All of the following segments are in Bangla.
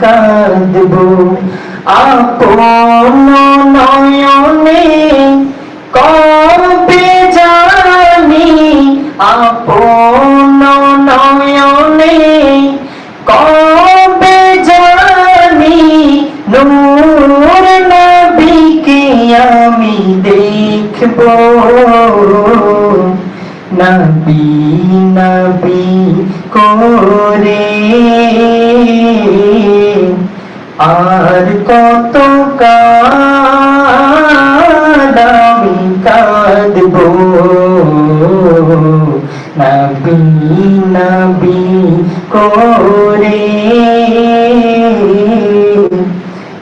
কাঁদব। আপন নয়নে কবে জানি, আপন নয়নে কবে জানি, নূর নবীকে আমি দেখব। নবী নবী করে। আর কত আমি কাঁদব। নবী নবী করে।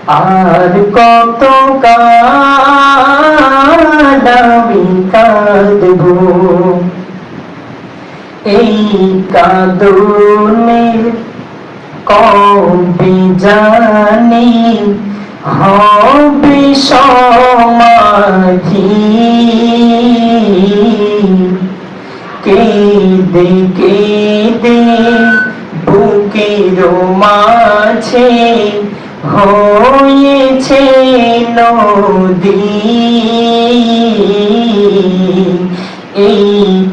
আর কত আমি কাঁদব। এই কাঁদনের কবি জানি হবে সমাধি কেঁদে কেঁদে বুকের মাঝে হয়েছে নদী এই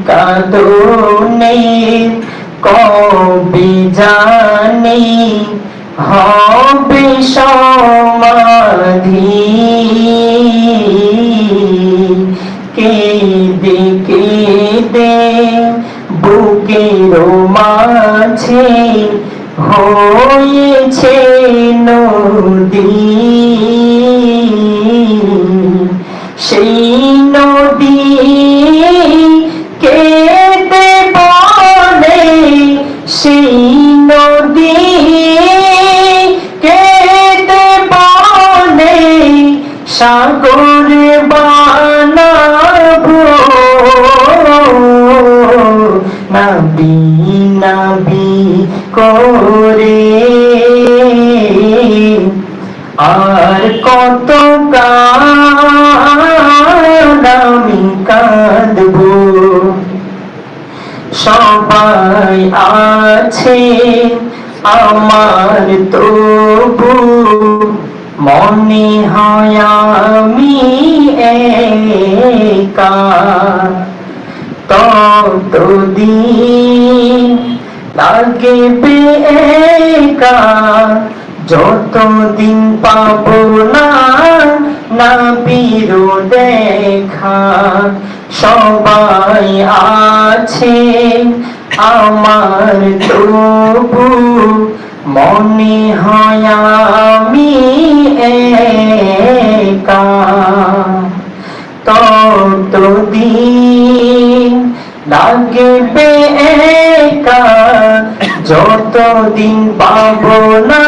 কাদনে কবি জানি হবে সমাধি। কেঁদে কেঁদে বুকের মাঝে? হয়েছে নদী। সাগর বানাবো নবী নবী করে আর কত আমি কাঁদব? সবাই আছে আমার তবু। মনে হয় আমি একা। ততদিন লাগবে একা যতদিন পাবো না না বিরো দেখা। সবাই আছে আমার তবু মনে হয় আমি একা। ততদিন লাগবে একা। যতদিন পাব না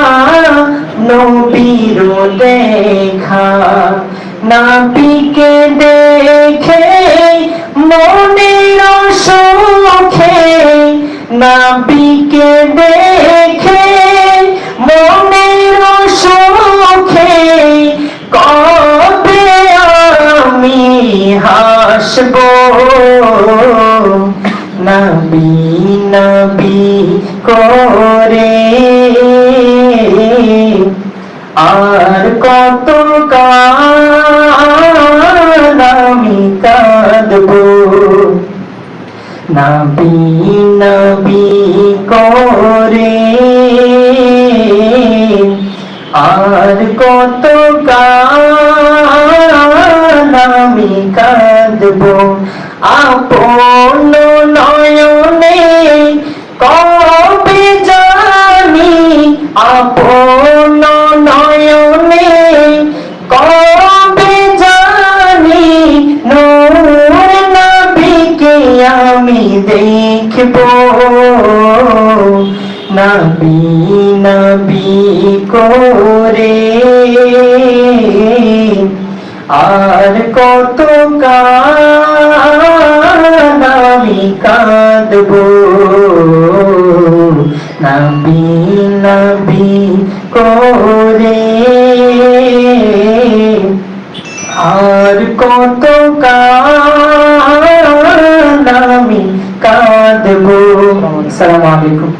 নবীর দেখা। নাবিকে দেখে মনের সুখে। নাবিকে দেখে হাসব। নবী নবী করে। আর কত আমি কাঁদব। নবী নবী করে। আর কত কাঁদব আপন নয়নে কবে জানি? আপন নয়নে কবে জানি? নূর নবীকে আমি দেখব। নবী নবী করে আর কত আমি কাঁদবো? নবী নবী করে আর কত আমি কাঁদবো? আসসালামু আলাইকুম।